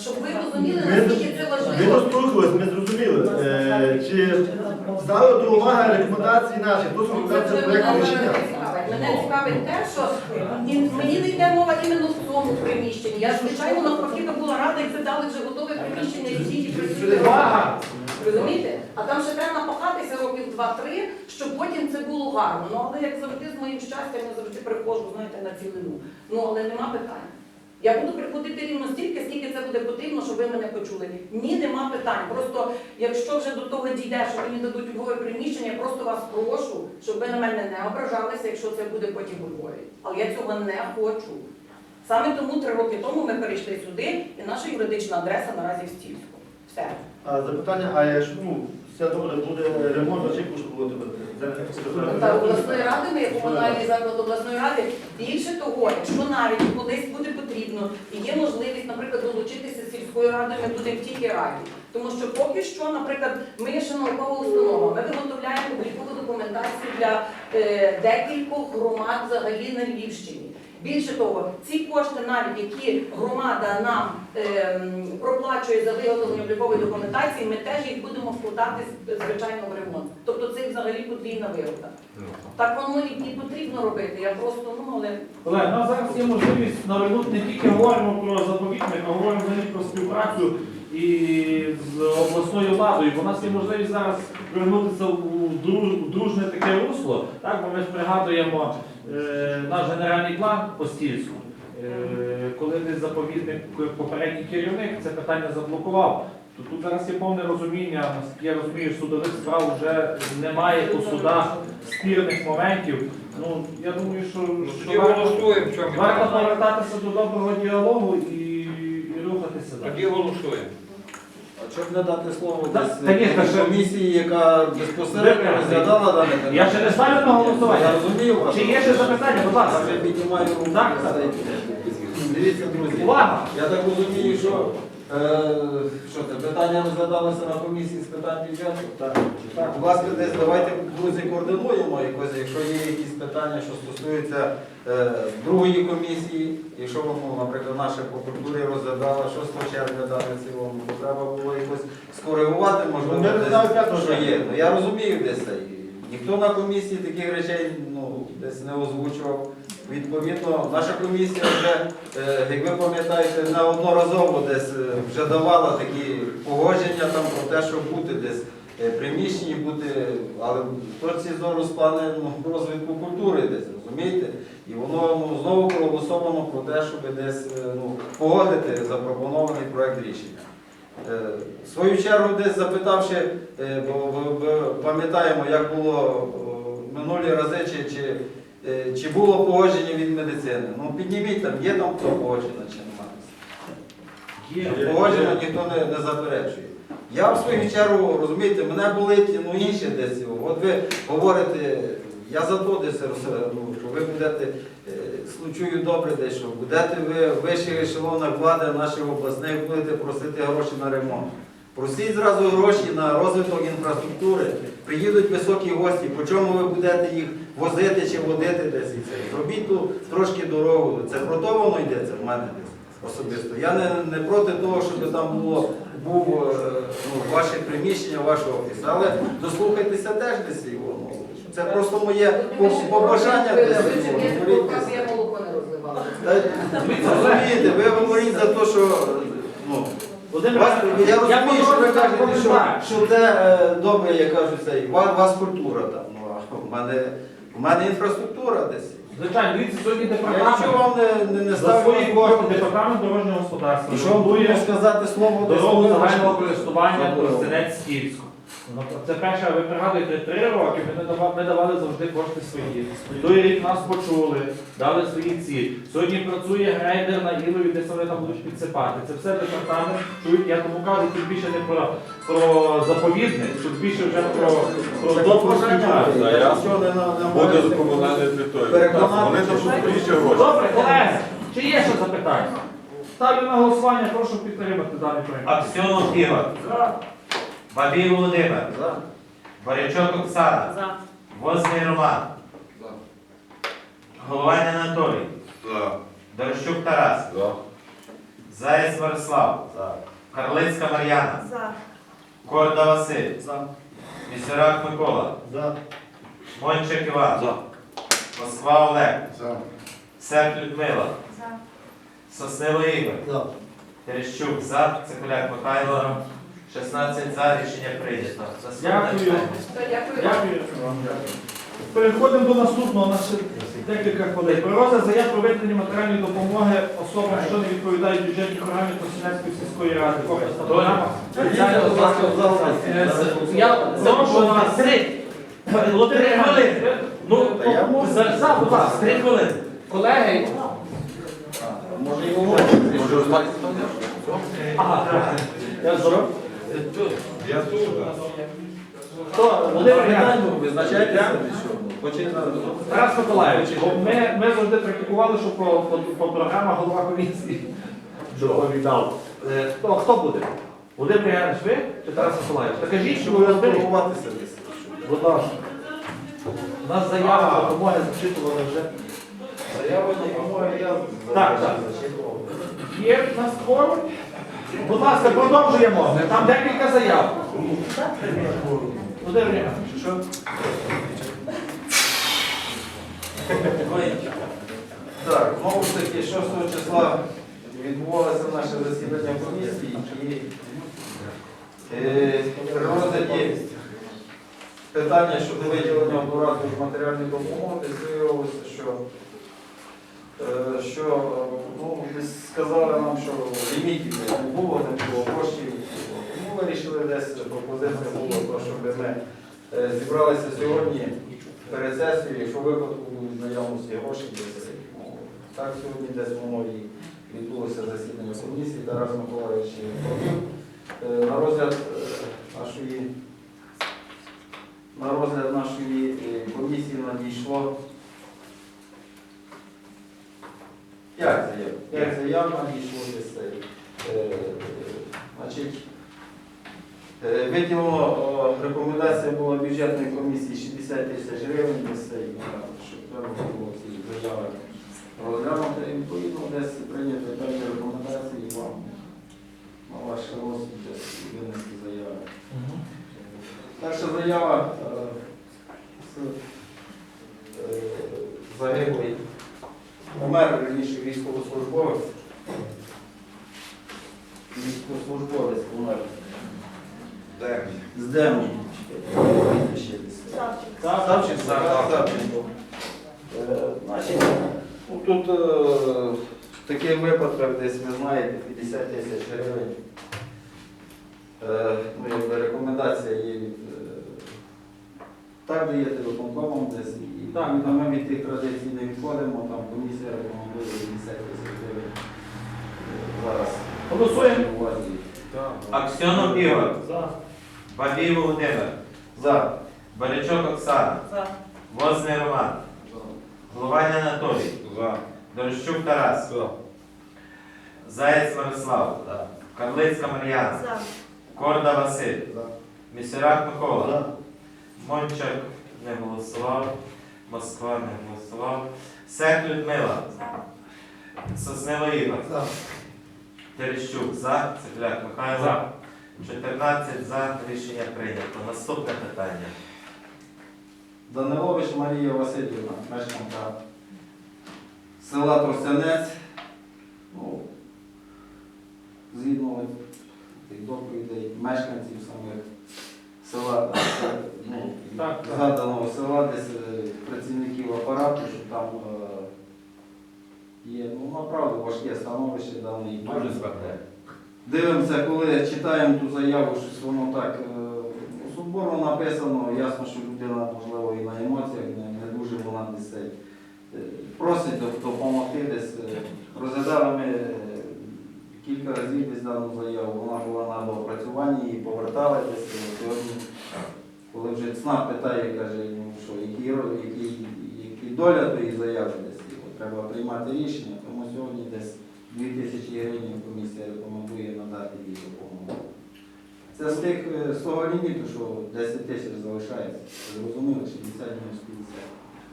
щоб ви розуміли, наскільки це ми важливо. дослухались, ми зрозуміли. Е, чи здали до уваги рекомендації наші? Хто Це рекомендації вже проєкту мене рішення? цікавить. Мене цікавить те, що ні- мені не йде мова іменно в цьому приміщенні. Я звичайно навпаки була рада, якби дали вже готове приміщення і всі ті працюють. Увага! Розумієте? А там ще треба напахатися років два-три, щоб потім це було гарно. Ну але як завжди з моїм щастям я завжди приходжу, знаєте, на цілину. Ну але нема питань. Я буду приходити рівно стільки, скільки це буде потрібно, щоб ви мене почули. Ні, нема питань. Просто якщо вже до того дійде, що мені дадуть у приміщення, я просто вас прошу, щоб ви на мене не ображалися, якщо це буде потім Львові. Але я цього не хочу. Саме тому три роки тому ми перейшли сюди, і наша юридична адреса наразі в Стільську. Все. А запитання, а якщо ну, все добре буде ремонт, чи кошти буде? Та обласної ради, ми є комунальний заклад обласної ради. Більше того, якщо навіть колись буде потрібно і є можливість, наприклад, долучитися з сільською радою, ми будемо тільки раді. Тому що поки що, наприклад, ми є ще наукова установа, ми виготовляємо облікову документацію для е, декількох громад взагалі на Львівщині. Більше того, ці кошти, навіть які громада нам ем, проплачує за виготовлення облікової документації, ми теж їх будемо вкладати звичайно в ремонт. Тобто це взагалі подвійна вигода. Так воно і і потрібно робити. Я просто ну але Олег, у нас зараз є можливість навернути не тільки говоримо про заповідник, а говоримо про співпрацю і з обласною владою. Бо у нас є можливість зараз вернутися у дружне таке русло. Так, бо ми ж пригадуємо е, наш генеральний план по Стільську. Е, коли десь заповідник попередній керівник це питання заблокував. То тут зараз є повне розуміння, я розумію, судових справ вже немає по судах спірних моментів. Ну я думаю, що, що варто, повертатися до доброго діалогу і. Тоді голосуємо. А щоб не дати слово десь комісії, яка безпосередньо розглядала дане питання? Я ще не ставлю на голосування. Я розумію вас. Чи є ще запитання, будь ласка? Я вже піднімаю руку. Так, так. Дивіться, друзі. Увага! Я так розумію, що, що це, питання розглядалося на комісії з питань бюджету? Так. Так, будь ласка, десь давайте, друзі, координуємо якось, якщо є якісь питання, що стосуються е, другої комісії, якщо воно, наприклад, наша по культурі розглядала 6 червня дане цілому, то треба було якось скоригувати, можливо, десь, 5 що є. Ну я розумію десь це. Ніхто на комісії таких речей ну, десь не озвучував. Відповідно, наша комісія вже, е, як ви пам'ятаєте, неодноразово десь е, вже давала такі погодження там про те, щоб бути десь е, приміщенні, бути, але то ці зору плани ну, розвитку культури десь, розумієте? І воно ну, знову проголосовано про те, щоб десь ну, погодити запропонований проект рішення. В свою чергу десь запитавши, бо пам'ятаємо, як було минулі рази, чи, чи, е, було погодження від медицини. Ну підніміть там, є там хто погоджено чи немає. Погоджено ніхто не, не заперечує. Я в свою чергу, розумієте, мене болить ну, інше десь. От ви говорите, я за то десь, ну, що ви будете, е, чую добре десь, що будете ви в вищих ешелонах влади наших обласних будете просити гроші на ремонт. Просіть зразу гроші на розвиток інфраструктури, приїдуть високі гості, по чому ви будете їх возити чи водити десь і це. Зробіть ту трошки дорогу. Це про то воно йдеться в мене десь особисто. Я не, не проти того, щоб там було був е, ну, ваше приміщення, ваш офіс. Але дослухайтеся теж десь його. Ну, це просто моє побажання десь. Розумієте, ви говоріть за те, що Володимир, вас, я розумію, що ви кажете, що, це е, добре, як кажуть, це у вас, у вас культура там. Ну, а в мене, в мене інфраструктура десь. Звичайно, дивіться, сьогодні Я департамент нічого вам не, не, не за ставлю. свої кошти департамент дорожнього господарства І що вам сказати слово десь дорогу загального користування Забудова. Тростянець Скіфську. Ну, Це перше, ви пригадуєте, три роки ми давали, ми давали завжди кошти свої. Той рік нас почули, дали свої ці. Сьогодні працює грейдер на Ілові, десь вони там будуть підсипати. Це все департамент. Чують, я тому кажу, тут більше не про, про заповідник, тут більше вже про, про добру співпрацю. Буде з комунальної території. Переконати, Вони що більше гроші. Добре, колеги, чи є ще запитання? Ставлю на голосування, прошу підтримати даний проєкт. Аксьонов Ігор. Бабій Володимир. За. Борячок Оксана. Возний Роман. Головань Анатолій. За. Дорощук Тарас. За. Заєць Мирослав. Карлицька Мар'яна. За. Корда Василь. Місерак Микола. За. Мончик Іван. Москва Олег. За. Серп Людмила. За. Соснило Ігор. За. Терещук за. Цикуляк Михайло. 16 за. Рішення прийнято. Наступне Дякую. питання. Дякую. Переходимо до наступного. У нас ще декілька хвилин. Про розгляд заяв про виділення матеріальної допомоги особам, що не відповідають бюджетній програмі Косинецької сільської ради. Комплексна програма. Я прошу вас три. Ну, три хвилини. Ну, за, за, будь ласка, три хвилини. Колеги, Може і говорити. ага, я здоров. Я тут. Хто? Володимир. Питання визначайте. Тарас Миколаївич, бо ми, ми завжди практикували, що по, по, по програмах голова комісії доповідав. Е, Хто, хто буде? Володимир Янович, ви чи Тарас Миколаївич? Так кажіть, що ви спілкуватися десь. Будь ласка. У нас заява допомоги зачитували вже. Заява допомоги я Так, так. Є в нас форум? Будь ласка, продовжуємо. Там декілька заяв. Що? Так, знову ж таки, 6 числа відбувалося наше засідання комісії і е, розгляді питання щодо виділення одноразових матеріальних допомоги виявилося, що, що ну, сказали нам, що лімітів не було, не було коштів. Тому вирішили десь пропозиція була, то, щоб ми е, зібралися сьогодні перед сесією, якщо випадку будуть наявності грошей, десь так сьогодні десь воно і відбулося засідання комісії. Тарас Миколаївич провів Е, на розгляд е, нашої на розгляд нашої е, комісії надійшло п'ять заяв. П'ять заяв надійшло десь. цей. Значить, Е, Виділено рекомендація була бюджетної комісії 60 тисяч гривень, десь цей, е, щоб треба було ці заяви розглянути. І відповідно десь прийняти певні рекомендації вам на ваш розсуд десь винести заяви. Перша заява е, з е, загиблий помер раніше військовослужбовець. Військовослужбовець помер. З Демні. Савченко. Савченко. Е, Значить, ну, тут е, в таких випадках десь, ви знаєте, 50 тисяч гривень. Е, Ну, якби рекомендація є від е, так даєте виконкомом десь. Так, ми від тих традицій не відходимо, там комісія рекомендує 50 тисяч гривень. Е, Зараз. Голосуємо. Аксьонов Ігор. За. Бабій Володимир. За. Барячок Оксана. За. Возний Роман. Головань Анатолій. Дорощук Тарас. Заєць Мирослав. Карлицька Мар'яна. За. Корда Василь. Місерак Микола. За. Мончак не голосував. Москва не голосував. Сек Людмила. Соснило Ігор. За. Терещук за. Цепляк Михайло. За. 14 за. Рішення прийнято. Наступне питання. Данилович Марія Васильівна, мешканка села Тростянець. Ну, згідно тих доповідей мешканців самих села, ну, Так, так. згаданого села, десь е, працівників апарату, що там е, є ну, направду важке становище даний. Дуже складне. Дивимося, коли читаємо ту заяву, щось воно так е, ну, сумбурно написано, ясно, що людина, можливо, і на емоціях не, не дуже вона десь цей, е, просить доп- допомогти десь. е, Розглядали ми е, кілька разів десь дану заяву, вона була на доопрацюванні і повертали десь е, сьогодні. Коли вже ЦНАП питає, каже, ну що, який, ро- який, який доля тої заяви десь, от треба приймати рішення, тому сьогодні десь 2 тисячі гривень комісія рекомендує надати їй допомогу. Це з тих е, з того ліміту, що 10 тисяч залишається. Зрозуміло, 60 мінус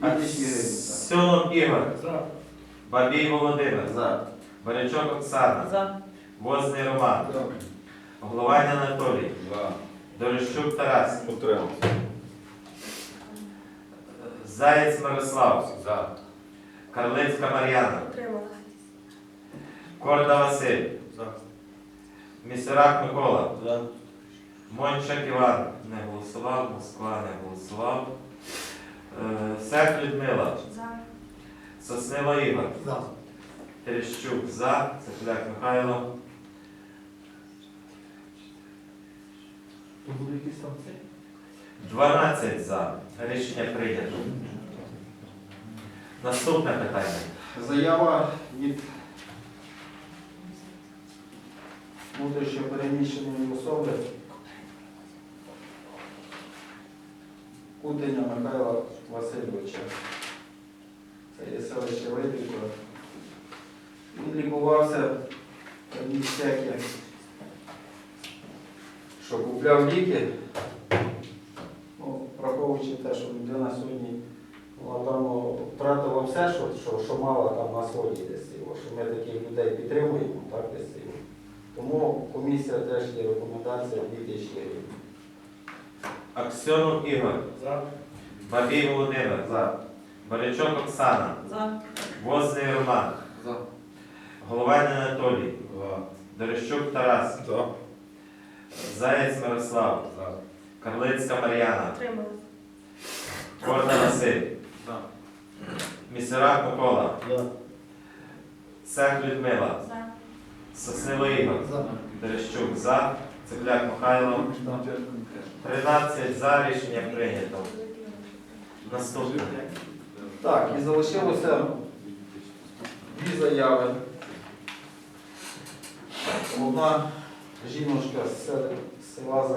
50. 2 гривень. Сьонов Ігор. За. Бабій Володимир. За. Барячок Оксана. За. Возний Роман, Головань Анатолій, Дорощук Тарас, Заєць Мирослав, Карлицька Мар'яна, Корда Василь, Місерак Микола, Мончак Іван. Не голосував, Москва не голосував. Е, Сек Людмила, Соснило Ігор, За. Терещук за, Цепляк Михайло, То буде якийсь там цей? 12 за. Рішення прийнято. Наступне питання. Заява від внутрішньо переміщеної особи Кутеня Михайла Васильовича. Це є селище Липівка. Він лікувався в містяки, що купляв ліки. Ну, враховуючи те, що людина сьогодні вона там втратила все, що, що, що мала там на сході десь його, що ми таких людей підтримуємо, так десь його. Тому комісія теж є рекомендація 2000 гривень. Аксьонов Ігор, За. Бабій Володимир, За. Барячок Оксана, За. Возний Роман, Головань Анатолій, Дорощук Тарас, Заєць Мирослав, Карлицька Мар'яна, Корда Василь, Місерак Микола. Сек Людмила, Соснило Ігор, За. Терещук за, Цепляк Михайло, 13 за, рішення прийнято. Наступне. Так, і залишилося дві заяви. Одна жіночка з села